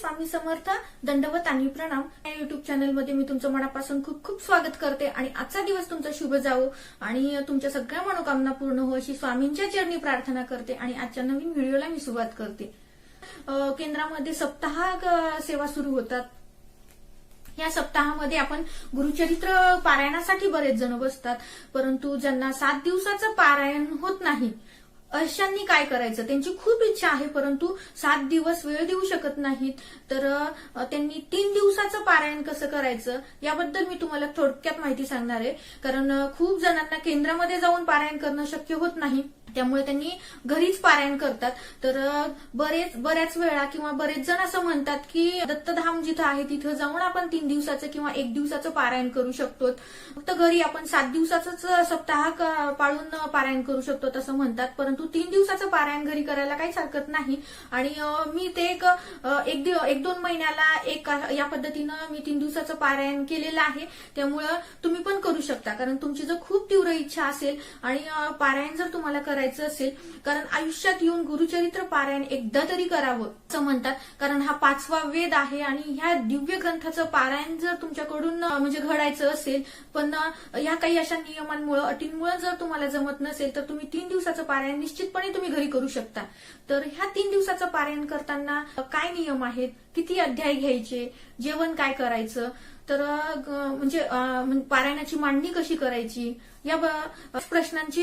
स्वामी समर्थ दंडवत आणि प्रणाम. या युट्यूब चॅनलमध्ये मी तुमचं मनापासून खूप खूप स्वागत करते आणि आजचा दिवस तुमचा शुभ जावो आणि तुमच्या सगळ्या मनोकामना पूर्ण हो अशी स्वामींच्या चरणी प्रार्थना करते आणि आजच्या नवीन व्हिडिओला मी सुरुवात करते. केंद्रामध्ये सप्ताह सेवा सुरू होतात. या सप्ताहामध्ये आपण गुरुचरित्र पारायणासाठी बरेच जण बसतात परंतु ज्यांना सात दिवसाचं पारायण होत नाही अशांनी काय करायचं? त्यांची खूप इच्छा आहे परंतु सात दिवस वेळ देऊ शकत नाहीत. तर त्यांनी तीन दिवसाचं पारायण कसं करायचं? याबद्दल मी तुम्हाला थोडक्यात माहिती सांगणार आहे. कारण खूप जणांना केंद्रामध्ये जाऊन पारायण करणं शक्य होत नाही. त्यामुळे त्यांनी घरीच पारायण करतात. तर बरेच बऱ्याच वेळा किंवा बरेच जण असं म्हणतात की दत्तधाम जिथं आहे तिथं जाऊन आपण तीन दिवसाचं किंवा एक दिवसाचं पारायण करू शकतो फक्त घरी आपण सात दिवसाचंच सप्ताह क- पाळून पारायण करू शकतो तसं म्हणतात. परंतु तीन दिवसाचं पारायण घरी करायला काहीच हरकत नाही. आणि मी ते एक एक दिव- एक दोन महिन्याला एक या पद्धतीनं मी तीन दिवसाचं पारायण केलेलं आहे. त्यामुळं तुम्ही पण करू शकता. कारण तुमची जर खूप तीव्र इच्छा असेल आणि पारायण जर तुम्हाला करायचं असेल कारण आयुष्यात येऊन गुरुचरित्र पारायण एकदा तरी करावं असं म्हणतात. कारण हा पाचवा वेद आहे आणि ह्या दिव्य ग्रंथाचं पारायण जर तुमच्याकडून म्हणजे घडायचं असेल पण या काही अशा नियमांमुळे अटींमुळे जर तुम्हाला जमत नसेल तर तुम्ही तीन दिवसाचं पारायण निश्चितपणे तुम्ही घरी करू शकता. तर ह्या तीन दिवसाचं पारायण करताना काय नियम आहेत? किती अध्याय घ्यायचे? जेवण काय करायचं? तर म्हणजे पारायणाची मांडणी कशी करायची? या प्रश्नांची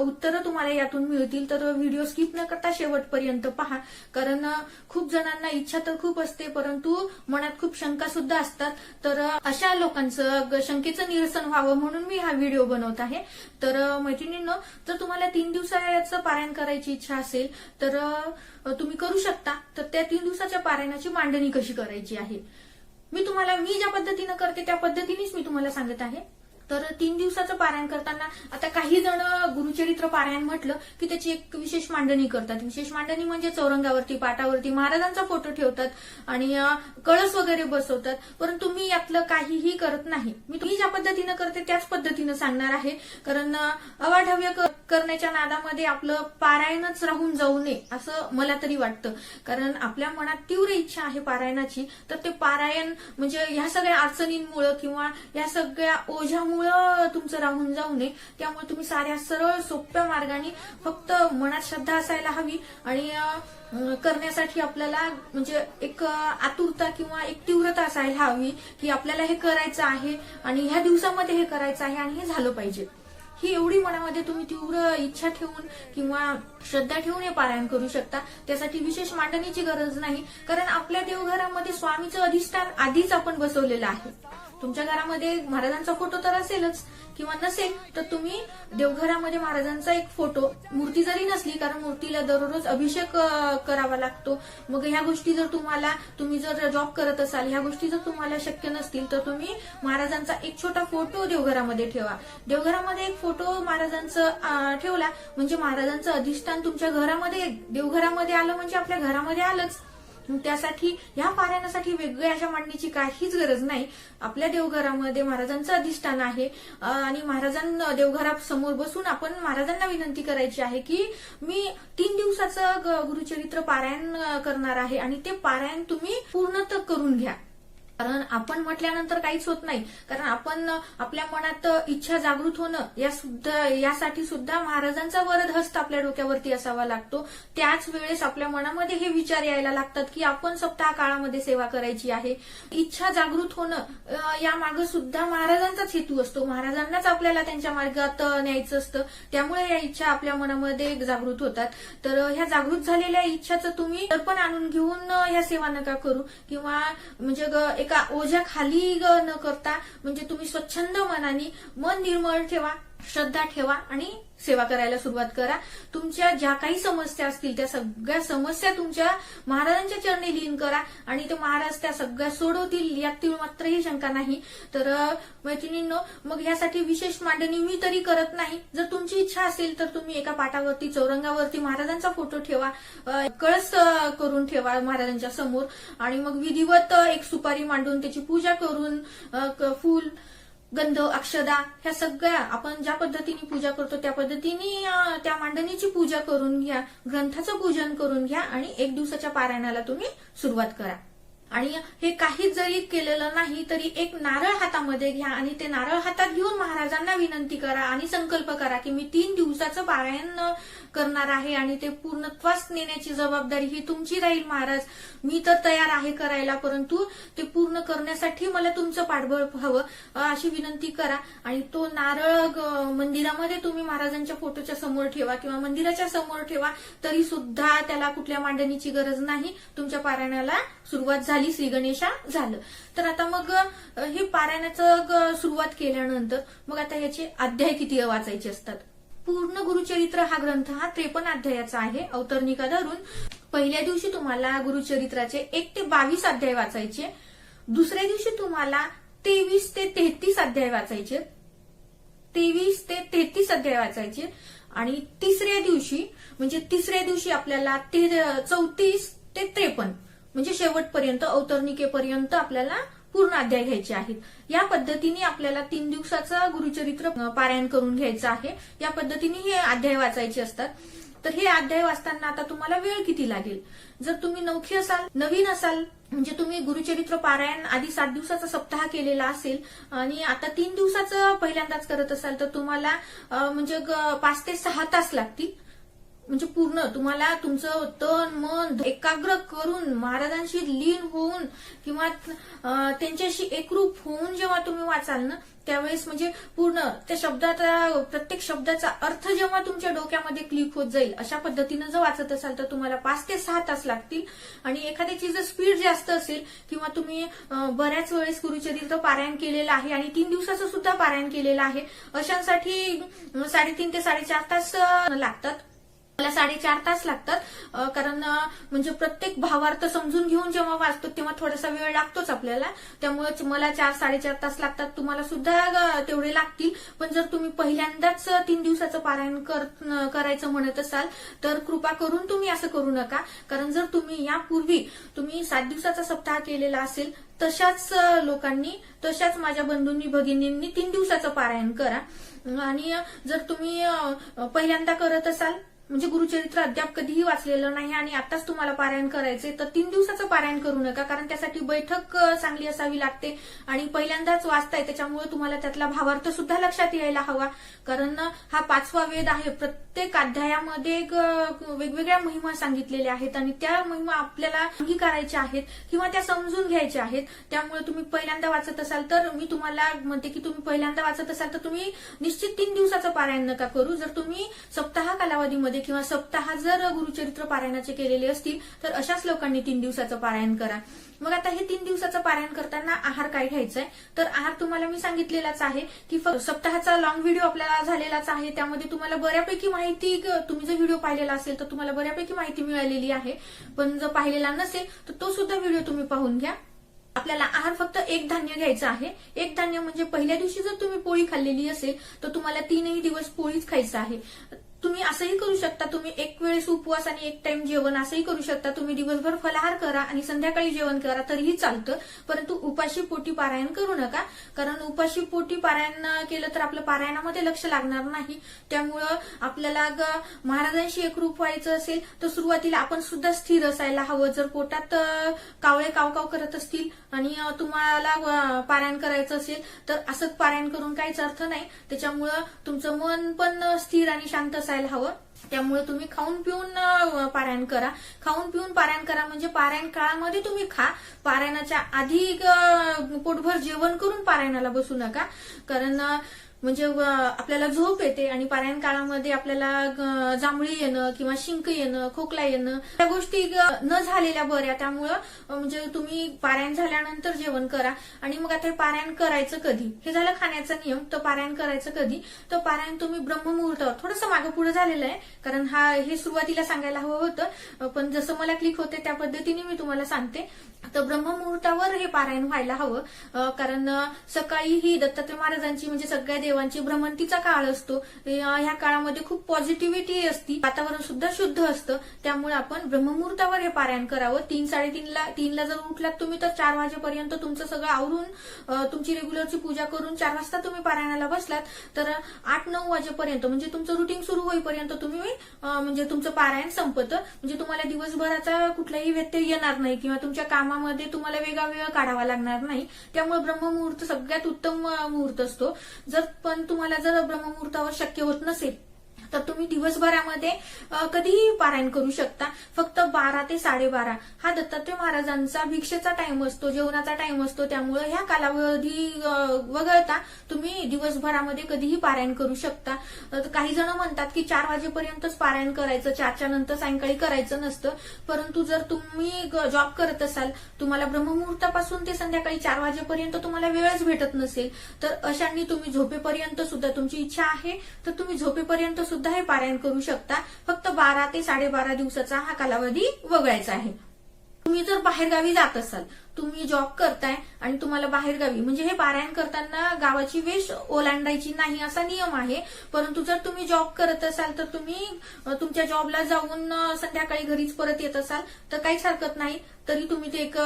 उत्तरं तुम्हाला यातून मिळतील. तर व्हिडिओ स्किप न करता शेवटपर्यंत पहा. कारण खूप जणांना इच्छा तर खूप असते परंतु मनात खूप शंका सुद्धा असतात. तर अशा लोकांचं शंकेचं निरसन व्हावं म्हणून मी हा व्हिडिओ बनवत आहे. तर मैत्रिणींनो जर तुम्हाला तीन दिवसाचं पारायण करायची इच्छा असेल तर तुम्ही करू शकता. तर त्या तीन दिवसाच्या पारायणाची मांडणी कशी करायची आहे? मी तुम्हाला मी ज्या पद्धतीनं करते त्या पद्धतीनेच मी तुम्हाला सांगत आहे. तर तीन दिवसाचं पारायण करताना आता काही जण गुरुचरित्र पारायण म्हटलं की त्याची एक विशेष मांडणी करतात. विशेष मांडणी म्हणजे चौरंगावरती पाटावरती महाराजांचा फोटो ठेवतात आणि कळस वगैरे बसवतात. परंतु मी यातलं काहीही करत नाही. मी तुम्ही ज्या पद्धतीनं करते त्याच पद्धतीनं सांगणार आहे. कारण अवाढव्य करण्याच्या नादामध्ये आपलं पारायणच राहून जाऊ नये असं मला तरी वाटतं. कारण आपल्या मनात तीव्र इच्छा आहे पारायणाची तर ते पारायण म्हणजे ह्या सगळ्या अडचणींमुळं किंवा या सगळ्या ओझ्यामुळे तुमचं राहून जाऊ नये. त्यामुळे तुम्ही साऱ्या सरळ सोप्या मार्गाने फक्त मनात श्रद्धा असायला हवी आणि करण्यासाठी आपल्याला म्हणजे एक आतुरता किंवा एक तीव्रता असायला हवी की आपल्याला हे करायचं आहे आणि ह्या दिवसामध्ये हे करायचं आहे आणि हे झालं पाहिजे. ही एवढी मनामध्ये तुम्ही तीव्र इच्छा ठेवून किंवा श्रद्धा ठेवून हे पारायण करू शकता. त्यासाठी विशेष मांडणीची गरज नाही. कारण आपल्या देवघरामध्ये स्वामीचं अधिष्ठान आधीच आपण बसवलेलं आहे. तुमच्या घरामध्ये महाराजांचा फोटो तर असेलच. किंवा नसेल तर तुम्ही देवघरामध्ये महाराजांचा एक फोटो मूर्ती जरी नसली कारण मूर्तीला दररोज अभिषेक करावा लागतो. मग ह्या गोष्टी जर तुम्हाला तुम्ही जर जॉब करत असाल ह्या गोष्टी जर तुम्हाला शक्य नसतील तर तुम्ही महाराजांचा एक छोटा फोटो देवघरामध्ये ठेवा. देवघरामध्ये एक फोटो फोटो महाराजांचं ठेवला. म्हणजे महाराजांचं अधिष्ठान तुमच्या घरामध्ये देवघरामध्ये आलं म्हणजे आपल्या घरामध्ये आलंच. त्यासाठी ह्या पारायणासाठी वेगळ्या अशा मांडणीची काहीच गरज नाही. आपल्या देवघरामध्ये महाराजांचं अधिष्ठान आहे. आणि महाराजांना देवघरासमोर बसून आपण महाराजांना विनंती करायची आहे की मी तीन दिवसाचं ग- गुरुचरित्र पारायण करणार आहे. आणि ते पारायण तुम्ही पूर्ण करून घ्या. कारण आपण म्हटल्यानंतर काहीच होत नाही. कारण आपण आपल्या मनात इच्छा जागृत होणं या सुद्धा यासाठी सुद्धा महाराजांचा वरद हस्त आपल्या डोक्यावरती असावा लागतो. त्याच वेळेस आपल्या मनामध्ये हे विचार यायला लागतात की आपण सप्ताह काळामध्ये सेवा करायची आहे. इच्छा जागृत होणं या मागे सुद्धा महाराजांचाच हेतू असतो. महाराजांनाच आपल्याला त्यांच्या मार्गात न्यायचं असतं. त्यामुळे या इच्छा आपल्या मनामध्ये जागृत होतात. तर ह्या जागृत झालेल्या इच्छाचं तुम्ही दर्पण आणून घेऊन ह्या सेवा नका करू. किंवा म्हणजे ग- एका ओझ्या खाली ग न करता म्हणजे तुम्ही स्वच्छंद मनाने मन निर्मळ ठेवा. श्रद्धा ठेवा आणि सेवा करायला सुरुवात करा. तुमच्या ज्या काही समस्या असतील त्या सगळ्या समस्या तुमच्या महाराजांच्या चरणी लीन करा आणि ते महाराज त्या सगळ्या सोडवतील यात मात्रही शंका नाही. तर मैत्रिणींनो मग यासाठी विशेष मांडणी मी तरी करत नाही. जर तुमची इच्छा असेल तर तुम्ही एका पाटावरती चौरंगावरती महाराजांचा फोटो ठेवा. कळस करून ठेवा महाराजांच्या समोर. आणि मग विधिवत एक सुपारी मांडून त्याची पूजा करून फूल गंध अक्षदा ह्या सगळ्या आपण ज्या पद्धतीने पूजा करतो त्या पद्धतीने त्या मांडणीची पूजा करून घ्या ग्रंथाचं पूजन करून घ्या आणि एक दिवसाच्या पारायणाला तुम्ही सुरुवात करा. आणि हे काहीच जरी केलेलं नाही तरी एक नारळ हातामध्ये घ्या आणि ते नारळ हातात घेऊन महाराजांना विनंती करा आणि संकल्प करा की मी तीन दिवसाचं पारायण करणार आहे आणि ते पूर्णत्वास नेण्याची जबाबदारी ही तुमची राहील महाराज. मी तर तयार आहे करायला परंतु ते पूर्ण करण्यासाठी मला तुमचं पाठबळ हवं अशी विनंती करा. आणि तो नारळ मंदिरामध्ये तुम्ही महाराजांच्या फोटोच्या समोर ठेवा किंवा मंदिराच्या समोर ठेवा तरी सुद्धा त्याला कुठल्या मांडणीची गरज नाही. तुमच्या पारायणाला सुरुवात झाली. श्री गणेशा झालं. तर आता मग हे पारायणाचं सुरुवात केल्यानंतर मग आता ह्याचे अध्याय किती वाचायचे असतात? पूर्ण गुरुचरित्र हा ग्रंथ हा त्रेपन्न अध्यायाचा आहे. अवतरणिका धरून पहिल्या दिवशी तुम्हाला गुरुचरित्राचे एक ते बावीस अध्याय वाचायचे. दुसऱ्या दिवशी तुम्हाला तेवीस ते तेहतीस अध्याय वाचायचे. तेवीस ते तेहतीस अध्याय वाचायचे. आणि तिसऱ्या दिवशी म्हणजे तिसऱ्या दिवशी आपल्याला ते चौतीस ते त्रेपन्न म्हणजे शेवटपर्यंत अवतरणिकेपर्यंत आपल्याला पूर्ण अध्याय घ्यायचे आहेत. या पद्धतीने आपल्याला तीन दिवसाचं गुरुचरित्र पारायण करून घ्यायचं आहे. या पद्धतीने हे अध्याय वाचायचे असतात. तर हे अध्याय वाचताना आता तुम्हाला वेळ किती लागेल? जर तुम्ही नौखी असाल नवीन असाल म्हणजे तुम्ही गुरुचरित्र पारायण आधी सात दिवसाचा सप्ताह केलेला असेल आणि आता तीन दिवसाचं पहिल्यांदाच करत असाल तर तुम्हाला म्हणजे पाच ते सहा तास लागतील. म्हणजे पूर्ण तुम्हाला तुमचं तन मन एकाग्र करून महाराजांशी लीन होऊन किंवा त्यांच्याशी एकरूप होऊन जेव्हा तुम्ही वाचाल ना त्यावेळेस म्हणजे पूर्ण त्या शब्दाचा प्रत्येक शब्दाचा अर्थ जेव्हा तुमच्या डोक्यामध्ये क्लिक होत जाईल अशा पद्धतीनं जर वाचत असाल तर तुम्हाला पाच ते सहा तास लागतील. आणि एखाद्याची जर स्पीड जास्त असेल किंवा तुम्ही बऱ्याच वेळेस गुरुचरित्र पारायण केलेलं आहे आणि तीन दिवसाचं सुद्धा पारायण केलेलं आहे अशांसाठी साडेतीन ते साडेचार तास लागतात. मला साडेचार तास लागतात. कारण म्हणजे प्रत्येक भावार्थ समजून घेऊन जेव्हा वाचतो तेव्हा थोडासा वेळ लागतोच आपल्याला. त्यामुळे मला चार साडेचार तास लागतात. तुम्हाला सुद्धा तेवढे लागतील. पण जर तुम्ही पहिल्यांदाच तीन दिवसाचं पारायण कर- करायचं म्हणत असाल तर कृपा करून तुम्ही असं करू नका. कारण जर तुम्ही यापूर्वी तुम्ही सात दिवसाचा सप्ताह केलेला असेल तशाच लोकांनी तशाच माझ्या बंधूंनी भगिनींनी तीन दिवसाचं पारायण करा. आणि जर तुम्ही पहिल्यांदा करत असाल म्हणजे गुरुचरित्र अद्याप कधीही वाचलेलं नाही आणि आताच तुम्हाला पारायण करायचे तर तीन दिवसाचं पारायण करू नका कारण त्यासाठी बैठक चांगली असावी लागते आणि पहिल्यांदाच वाचताय त्याच्यामुळे तुम्हाला त्यातला भावार्थ सुद्धा लक्षात यायला हवा. कारण हा पाचवा वेद आहे. प्रत्येक अध्यायामध्ये एक, वेगवेगळ्या महिमा सांगितलेल्या आहेत आणि त्या महिमा आपल्याला अंगीकारायच्या आहेत किंवा त्या समजून घ्यायच्या आहेत. त्यामुळे तुम्ही पहिल्यांदा वाचत असाल तर मी तुम्हाला म्हणते की तुम्ही पहिल्यांदा वाचत असाल तर तुम्ही निश्चित तीन दिवसाचं पारायण नका करू. जर तुम्ही सप्ताह कालावधीमध्ये किंवा सप्ताह जर गुरुचरित्र पारायणाचे केलेले असतील तर अशाच लोकांनी तीन दिवसाचं पारायण करा. मग आता हे तीन दिवसाचं पारायण करताना आहार काय घ्यायचा आहे तर आहार तुम्हाला मी सांगितलेलाच आहे की सप्ताहाचा लॉंग व्हिडिओ आपल्याला झालेलाच आहे. त्यामध्ये तुम्हाला बऱ्यापैकी माहिती तुम्ही जर व्हिडिओ पाहिलेला असेल तर तुम्हाला बऱ्यापैकी माहिती मिळालेली आहे. पण जर पाहिलेला नसेल तर तो सुद्धा व्हिडिओ तुम्ही पाहून घ्या. आपल्याला आहार फक्त एक धान्य घ्यायचं आहे. एक धान्य म्हणजे पहिल्या दिवशी जर तुम्ही पोळी खाल्लेली असेल तर तुम्हाला तीनही दिवस पोळीच खायचं आहे. तुम्ही असंही करू शकता तुम्ही एक वेळेस उपवास आणि एक टाइम जेवण असंही करू शकता. तुम्ही दिवसभर फलाहार करा आणि संध्याकाळी जेवण करा तरीही चालतं. परंतु उपाशी पोटी पारायण करू नका. कारण उपाशी पोटी पारायण केलं तर आपलं पारायणामध्ये लक्ष लागणार नाही. त्यामुळं आपल्याला ग- महाराजांशी एकरूप व्हायचं असेल तर सुरुवातीला आपण सुद्धा स्थिर असायला हवं. जर पोटात कावळे कावकाव करत असतील आणि तुम्हाला पारायण करायचं असेल तर असंच पारायण करून काहीच अर्थ नाही. त्याच्यामुळं तुमचं मन पण स्थिर आणि शांत असायला हवं. त्यामुळे तुम्ही खाऊन पिऊन पारायण करा. खाऊन पिऊन पारायण करा म्हणजे पारायण काळामध्ये तुम्ही खा. पारायणाच्या आधी पोटभर जेवण करून पारायणाला बसू नका. कारण म्हणजे आपल्याला झोप येते आणि पारायण काळामध्ये आपल्याला जांभळी येणं किंवा शिंक येणं खोकला येणं त्या गोष्टी न झालेल्या बऱ्या. त्यामुळं म्हणजे तुम्ही पारायण झाल्यानंतर जेवण करा आणि मग आता पारायण करायचं कधी? हे झालं खाण्याचा नियम तर पारायण करायचं कधी? तर पारायण तुम्ही ब्रह्ममुहूर्तावर थोडंसं मागं पुढे झालेलं आहे कारण हा हे सुरुवातीला सांगायला हवं होतं. पण जसं मला क्लिक होते त्या पद्धतीने मी तुम्हाला सांगते. तर ब्रह्ममुहूर्तावर हे पारायण व्हायला हवं. कारण सकाळी ही दत्तात्रय महाराजांची म्हणजे सगळ्या देवांची भ्रमंतीचा काळ असतो. ह्या काळामध्ये खूप पॉझिटिव्हिटी असती. वातावरण सुद्धा शुद्ध असतं. त्यामुळे आपण ब्रह्ममुहूर्तावर हे पारायण करावं. तीन साडेतीनला तीनला जर उठलात तुम्ही तर चार वाजेपर्यंत तुमचं सगळं आवरून तुमची रेग्युलरची पूजा करून चार वाजता तुम्ही पारायणाला बसलात तर आठ नऊ वाजेपर्यंत म्हणजे तुमचं रुटीन सुरू होईपर्यंत तुम्ही म्हणजे तुमचं पारायण संपतं. म्हणजे तुम्हाला दिवसभराचा कुठलाही व्यत्यय येणार नाही किंवा तुमच्या कामामध्ये तुम्हाला वेगळा वेळ काढावा लागणार नाही. त्यामुळे ब्रह्ममुहूर्त सगळ्यात उत्तम मुहूर्त असतो. जर पण तुम्हाला जर ब्रह्ममुहूर्तावर शक्य होत नसेल तर तुम्ही दिवसभरामध्ये कधीही पारायण करू शकता. फक्त बारा ते साडेबारा. हा दत्तात्रय महाराजांचा भिक्षेचा टाइम असतो जेवणाचा टाइम असतो. त्यामुळे ह्या कालावधी वगळता तुम्ही दिवसभरामध्ये कधीही पारायण करू शकता. काही जण म्हणतात की चार वाजेपर्यंतच पारायण करायचं चारच्या नंतर सायंकाळी करायचं नसतं. परंतु जर तुम्ही जॉब करत असाल तुम्हाला ब्रह्ममुहूर्तापासून ते संध्याकाळी चार वाजेपर्यंत तुम्हाला वेळच भेटत नसेल तर अशांनी तुम्ही झोपेपर्यंत सुद्धा तुमची इच्छा आहे तर तुम्ही झोपेपर्यंत सुद्धा हे पारायण करू शकता. फक्त बारा ते साडेबारा दिवसाचा हा कालावधी वगळायचा आहे. तुम्ही जर बाहेरगावी जात असाल तुम्ही जॉब करताय आणि तुम्हाला बाहेरगावी म्हणजे हे पारायण करताना गावाची वेश ओलांडायची नाही असा नियम आहे. परंतु जर तुम्ही जॉब करत असाल तर तुम्ही तुमच्या जॉबला जाऊन संध्याकाळी घरीच परत येत असाल तर काहीच हरकत नाही. तरी तुम्ही ते एक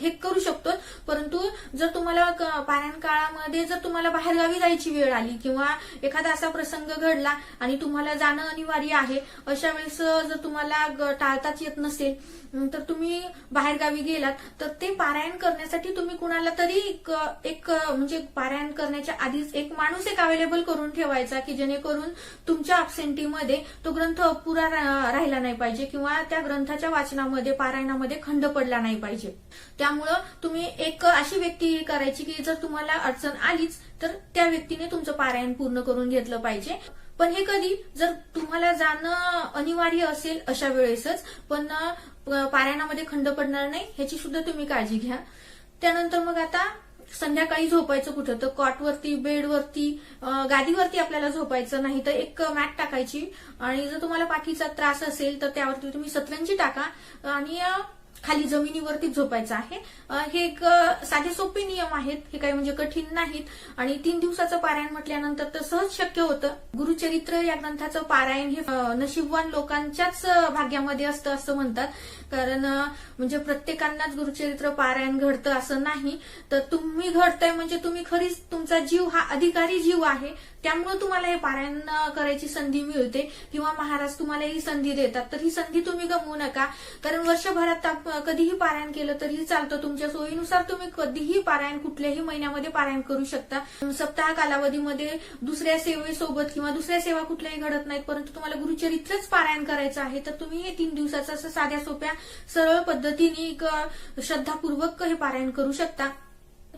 हे करू शकतो. परंतु जर तुम्हाला पारायण काळामध्ये जर तुम्हाला बाहेरगावी जायची वेळ आली किंवा एखादा असा प्रसंग घडला आणि तुम्हाला जाणं अनिवार्य आहे अशा वेळेस जर तुम्हाला टाळताच येत नसेल तर तुम्ही बाहेरगावी गेलात तर ते पारायण करण्यासाठी तुम्ही कुणाला तरी एक एक, म्हणजे पारायण करण्याच्या आधीच एक माणूस एक अवेलेबल करून ठेवायचा की जेणेकरून तुमच्या अबसेंटीमध्ये तो ग्रंथ अपुरा राहिला नाही पाहिजे किंवा त्या ग्रंथाच्या वाचनामध्ये पारायणामध्ये खंड पडला नाही पाहिजे. त्यामुळं तुम्ही एक अशी व्यक्ती करायची की जर तुम्हाला अडचण आलीच तर त्या व्यक्तीने तुमचं पारायण पूर्ण करून घेतलं पाहिजे. पण हे कधी जर तुम्हाला जाणं अनिवार्य असेल अशा वेळेसच पण अ, पारायणामध्ये खंड पडणार नाही ह्याची सुद्धा तुम्ही काळजी घ्या. त्यानंतर मग आता संध्याकाळी झोपायचं कुठं? तर कॉटवरती बेडवरती गादीवरती आपल्याला झोपायचं नाही तर एक मॅट टाकायची. आणि जर तुम्हाला पाठीचा त्रास असेल तर त्यावरती तुम्ही सतरंजी टाका. आणि खाली जमिनीवरती झोपायचं आहे. हे एक साधे सोपे नियम आहेत. हे काही म्हणजे कठीण नाहीत. आणि तीन दिवसाचं पारायण म्हटल्यानंतर तर सहज शक्य होतं. गुरुचरित्र या ग्रंथाचं पारायण हे नशीबवान लोकांच्याच भाग्यामध्ये असतं असं म्हणतात. कारण म्हणजे प्रत्येकांनाच गुरुचरित्र पारायण घडतं असं नाही. तर तुम्ही घडतंय म्हणजे तुम्ही खरीच तुमचा जीव हा अधिकारी जीव आहे. त्यामुळे तुम्हाला हे पारायण करायची संधी मिळते. किंवा महाराज तुम्हाला ही संधी देतात. तर ही संधी तुम्ही गमवू नका. कारण वर्षभरात आपण कधीही पारायण केलं तरीही चालतं. तुमच्या सोयीनुसार तुम्ही कधीही पारायण कुठल्याही महिन्यामध्ये पारायण करू शकता. सप्ताह कालावधीमध्ये दुसऱ्या सेवेसोबत किंवा दुसऱ्या सेवा कुठल्याही घडत नाहीत परंतु तुम्हाला गुरुचरित्रच पारायण करायचं आहे तर तुम्ही हे तीन दिवसाचं असं साध्या सोप्या सरळ पद्धतीने एक, श्रद्धापूर्वक हे पारायण करू शकता.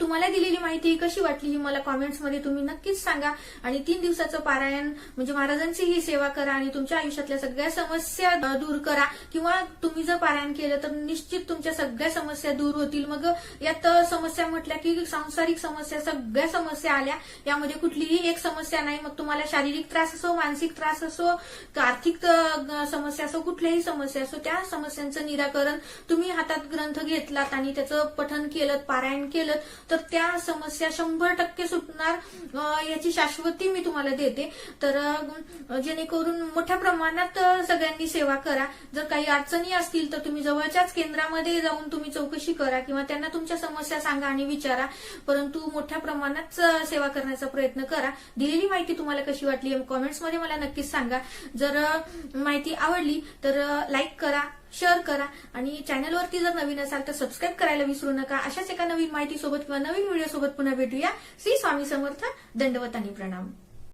तुम्हाला दिलेली माहिती कशी वाटली ही मला कॉमेंट्समध्ये तुम्ही नक्कीच सांगा. आणि तीन दिवसाचं पारायण म्हणजे महाराजांची ही सेवा करा आणि तुमच्या आयुष्यातल्या सगळ्या समस्या दूर करा. किंवा तुम्ही जर पारायण केलं तर निश्चित तुमच्या सगळ्या समस्या दूर होतील. मग यात समस्या म्हटल्या की सांसारिक समस्या सगळ्या समस्या आल्या. यामध्ये कुठलीही एक समस्या नाही. मग तुम्हाला शारीरिक त्रास असो मानसिक त्रास असो आर्थिक समस्या असो कुठल्याही समस्या असो त्या समस्यांचं निराकरण तुम्ही हातात ग्रंथ घेतलात आणि त्याचं पठन केलं पारायण केलं तर त्या समस्या शंभर टक्के सुटणार याची शाश्वती मी तुम्हाला देते. तर जेणेकरून मोठ्या प्रमाणात सगळ्यांनी सेवा करा. जर काही अडचणी असतील तर तुम्ही जवळच्याच केंद्रामध्ये जाऊन तुम्ही चौकशी करा किंवा त्यांना तुमच्या समस्या सांगा आणि विचारा. परंतु मोठ्या प्रमाणात सेवा करण्याचा प्रयत्न करा. दिलेली माहिती तुम्हाला कशी वाटली कॉमेंट्समध्ये मला नक्कीच सांगा. जर माहिती आवडली तर लाईक करा. शेअर करा. आणि चॅनलवरती जर नवीन असाल तर सबस्क्राईब करायला विसरू नका. अशाच एका नवीन माहितीसोबत किंवा नवीन व्हिडिओसोबत पुन्हा भेटूया. श्री स्वामी समर्थ दंडवत आणि प्रणाम.